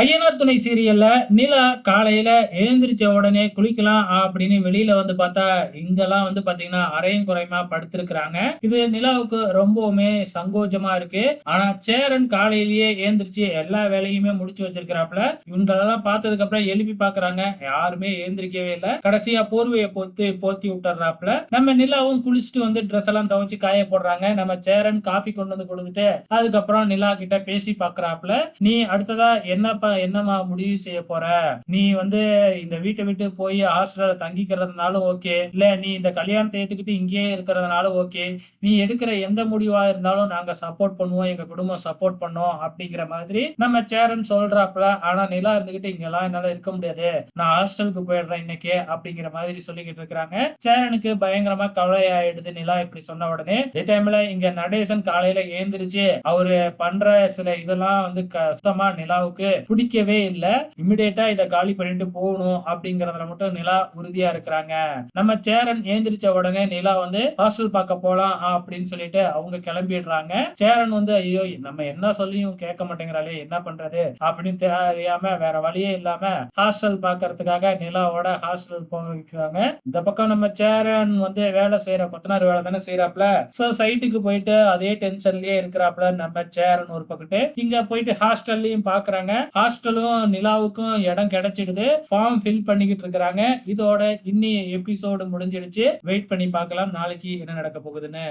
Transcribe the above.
ஐயனார் துணை சீரியல்ல நிலா காலையில எழுந்திரிச்ச உடனே குளிக்கலாம் அப்படின்னு வெளியில வந்து பார்த்தா இங்கெல்லாம் வந்து பாத்தீங்கன்னா அரையும் குறையுமா படுத்திருக்கிறாங்க. இது நிலாவுக்கு ரொம்பவுமே சங்கோஜமா இருக்கு. ஆனா சேரன் காலையிலேயே எழுந்திரிச்சு எல்லா வேலையுமே முடிச்சு வச்சிருக்கிறாப்ல இவங்களெல்லாம் பார்த்ததுக்கு அப்புறம் எழுப்பி பாக்குறாங்க யாருமே எழுந்திரிக்கவே இல்லை. கடைசியா போர்வையை போத்து போத்தி விட்டுறாப்ல நம்ம நிலாவும் குளிச்சுட்டு வந்து ட்ரெஸ் எல்லாம் துவைச்சு காய போடுறாங்க. நம்ம சேரன் காஃபி கொண்டு வந்து கொடுத்துட்டு அதுக்கப்புறம் நிலா கிட்ட பேசி பாக்குறாப்ல நீ அடுத்ததா என்னப்பா என்னம்மா முடிவு செய்ய போற? நீ வந்து இந்த வீட்டை விட்டு போய் ஹாஸ்டல்ல தங்கிக்கிறதுனாலும் ஓகே. இல்ல நீ இந்த கல்யாணத்தை ஏத்துக்கிட்டு இங்கேயே இருக்கிறதுனாலும் ஓகே. நீ எடுக்கிற எந்த முடிவா இருந்தாலும் நாங்க சப்போர்ட் பண்ணுவோம் எங்க குடும்பம் சப்போர்ட் பண்ணோம் அப்படிங்கிற மாதிரி நம்ம சேரன் சொல்றாப்ல ஆனா நிலா இருந்துகிட்டு இங்கெல்லாம் என்னால இருக்க முடியாது. நான் ஹாஸ்டலுக்கு போயிடுறேன் இன்னைக்கு அப்படிங்கிற மாதிரி சொல்லிக்கிட்டு இருக்கிறாங்க. சேரனுக்கு பயங்கரமா கவலை ஆயிடுது நிலா இப்படி சொன்ன உடனே. இதே டைம்ல இங்க நடேசன் காலையில ஏந்திரிச்சு அவரு பண்ற சில இதெல்லாம் வந்து கஷ்டமா நிலாவுக்கு பிடிக்கவே இல்ல. இமிடியேட்டா இதை காலி பண்ணிட்டு போகணும் அப்படிங்கறதுல மட்டும் நிலா உறுதியா இருக்கிறாங்க. நம்ம சேரன் ஏந்திரிச்ச உடனே நிலா வந்து ஹாஸ்டல் பார்க்க போலாம் அப்படின்னு சொல்லிட்டு அவங்க கிளம்பிடுறாங்க. சேரன் வந்து ஐயோ நம்ம என்ன சொல்லியும் கேட்க மாட்டேங்கிறாளே என்ன பண்றது? அப்படின்னு தெரியாம வேற வழியே இல்லாம ஹாஸ்டல் பாக்குறதுக்காக நிலாவோட ஹாஸ்டல் போக இந்த பக்கம் நம்ம சேரன் வந்து வேலை செய்யற கொத்தனார் வேலை தானே செய்யறாப்ல சோ சைட்டுக்கு போயிட்டு அதே டென்ஷன்லயே இருக்கிறாப்ல நம்ம சேரன் ஒரு பக்கத்து. இங்க போயிட்டு ஹாஸ்டல்லையும் பாக்குறாங்க ஹாஸ்டலும் நிலாவுக்கும் இடம் கிடைச்சிடுது. ஃபார்ம் ஃபில் பண்ணிக்கிட்டு இருக்கிறாங்க. இதோட இன்னி எபிசோடு முடிஞ்சிடுச்சு. வெயிட் பண்ணி பார்க்கலாம். நாளைக்கு என்ன நடக்க போகுதுன்னு.